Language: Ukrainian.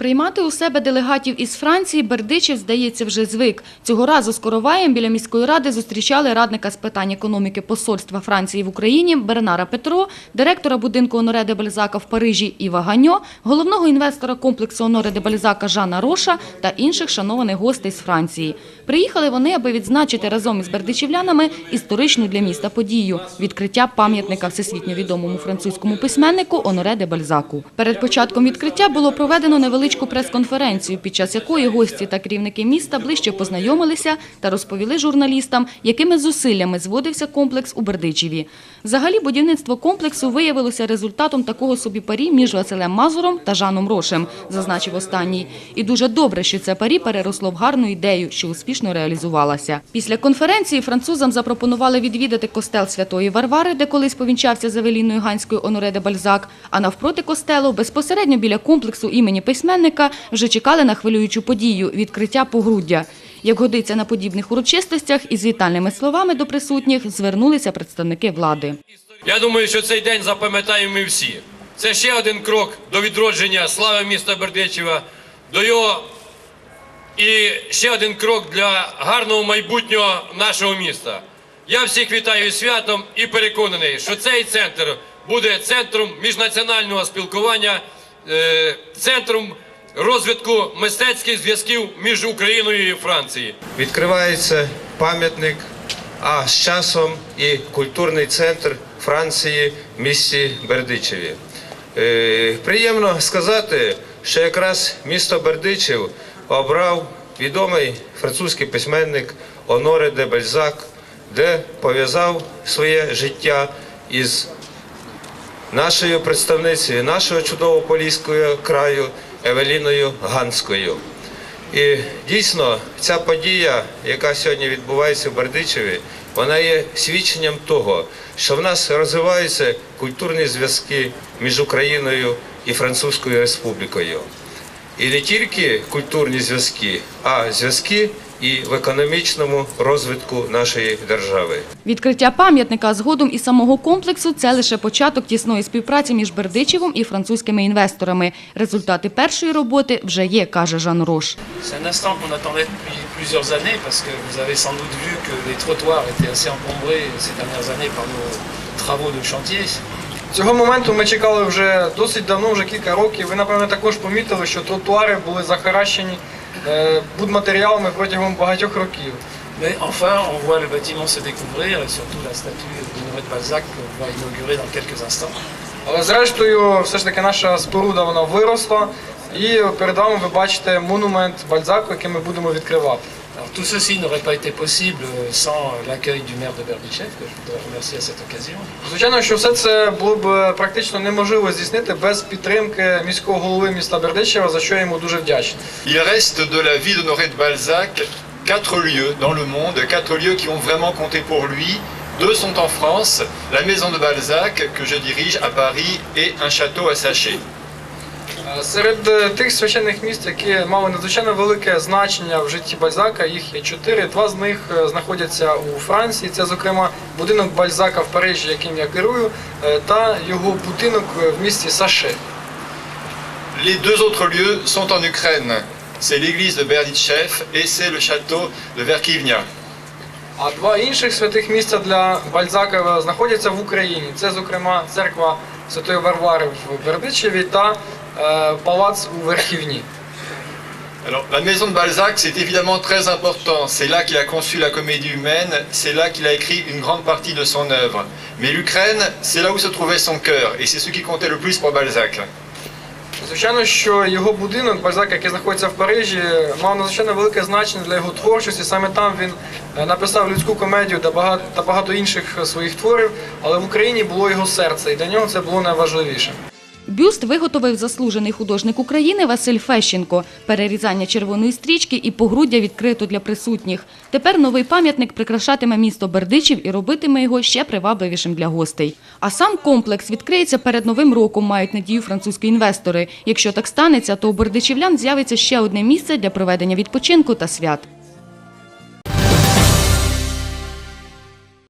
Приймати у себе делегатів із Франції Бердичів, здається, вже звик. Цього разу з Короваєм біля міської ради зустрічали радника з питань економіки посольства Франції в Україні Бернара Петро, директора будинку Оноре де Бальзака в Парижі Іва Ганьо, головного інвестора комплексу Оноре де Бальзака Жана Роша та інших шанованих гостей з Франції. Приїхали вони, аби відзначити разом із бердичівлянами історичну для міста подію – відкриття пам'ятника всесвітньо відомому французькому письменнику Оноре де Бальзаку. Перед початком відкриття було проведено невеличку прес-конференцію, під час якої гості та керівники міста ближче познайомилися та розповіли журналістам, якими зусиллями зводився комплекс у Бердичеві. Взагалі, будівництво комплексу виявилося результатом такого собі парі між Василем Мазуром та Жаном Рошем, зазначив останній. І дуже добре, що це парі переросло в гарну ідею, що успішно реалізувалася. Після конференції французам запропонували відвідати костел Святої Варвари, де колись повінчався з Евеліною Ганською Оноре де Бальзак, а навпроти костелу, безпосередньо біля комплексу імені письменника, вже чекали на хвилюючу подію – відкриття погруддя. Як годиться на подібних урочистостях, із вітальними словами до присутніх звернулися представники влади. Я думаю, що цей день запам'ятаємо ми всі. Це ще один крок до відродження слави міста Бердичева, до його і ще один крок для гарного майбутнього нашого міста. Я всіх вітаю святом і переконаний, що цей центр буде центром міжнаціонального спілкування, е, центром розвитку мистецьких зв'язків між Україною і Францією. відкривається пам'ятник, а з часом і культурний центр Франції в місті Бердичеві. Е, Приємно сказати, що якраз місто Бердичев обрав відомий французький письменник Оноре де Бальзак, де пов'язав своє життя із нашою представницею нашого чудового поліського краю Евеліною Ганською. І дійсно ця подія, яка сьогодні відбувається в Бердичеві, вона є свідченням того, що в нас розвиваються культурні зв'язки між Україною і Французькою Республікою. І не тільки культурні зв'язки, а зв'язки і в економічному розвитку нашої держави. Відкриття пам'ятника, згодом і самого комплексу – це лише початок тісної співпраці між Бердичевом і французькими інвесторами. Результати першої роботи вже є, каже Жан Рош. Qu'on attendait depuis plusieurs années parce que vous avez sans doute vu que les trottoirs étaient assez encombrés ces dernières années par nos travaux de chantier. Цього моменту ми чекали вже досить давно, вже кілька років. Ви, напевно, також помітили, що тротуари були захаращені будматеріалами протягом багатьох років. Mais enfin, on voit le bâtiment se découvrir et surtout la statue d'Honoré de Balzac qu'on va inaugurer dans quelques instants. Але зрештою, все ж таки наша споруда вона виросла, і перед вами ви бачите монумент Бальзаку, який ми будемо відкривати. Alors tout ceci n'aurait pas été possible sans l'accueil du maire de Berdichev, que je voudrais remercier à cette occasion. Звичайно, що все це було б практично неможливо здійснити без підтримки міського голови міста Бердичева, за що я йому дуже вдячний. Il reste de la vie d'Honoré de Balzac quatre lieux dans le monde, quatre lieux qui ont vraiment compté pour lui. Deux sont en France, la maison de Balzac que je dirige à Paris et un château à Sachet. Серед е, тих священних міст, які мали надзвичайно велике значення в житті Бальзака, їх є чотири. Два з них е, знаходяться у Франції. Це, зокрема, будинок Бальзака в Парижі, яким я керую, е, та його будинок в місті Саше. Les deux autres lieux sont en Ukraine. C'est l'église de Berdichev et c'est le château de Verkivnia. А два інших святих місця для Бальзака знаходяться в Україні. Це, зокрема, церква Святої Варвари в Бердичеві та палац у Верхівні. Alors, la maison de Balzac, c'est évidemment très important. C'est là qu'il a conçu la comédie humaine, c'est là qu'il a écrit une grande partie de son œuvre. Mais l'Ukraine, c'est là où se trouvait son cœur, et c'est ce qui comptait le plus pour Balzac. Звичайно, що його будинок Бальзака, який знаходиться в Парижі, мав надзвичайно велике значення для його творчості. Саме там він е, написав людську комедію та багато, та багато інших своїх творів, але в Україні було його серце, і для нього це було найважливіше. Бюст виготовив заслужений художник України Василь Фещенко. Перерізання червоної стрічки і погруддя відкрито для присутніх. Тепер новий пам'ятник прикрашатиме місто Бердичів і робитиме його ще привабливішим для гостей. А сам комплекс відкриється перед новим роком, мають надію французькі інвестори. Якщо так станеться, то у бердичівлян з'явиться ще одне місце для проведення відпочинку та свят.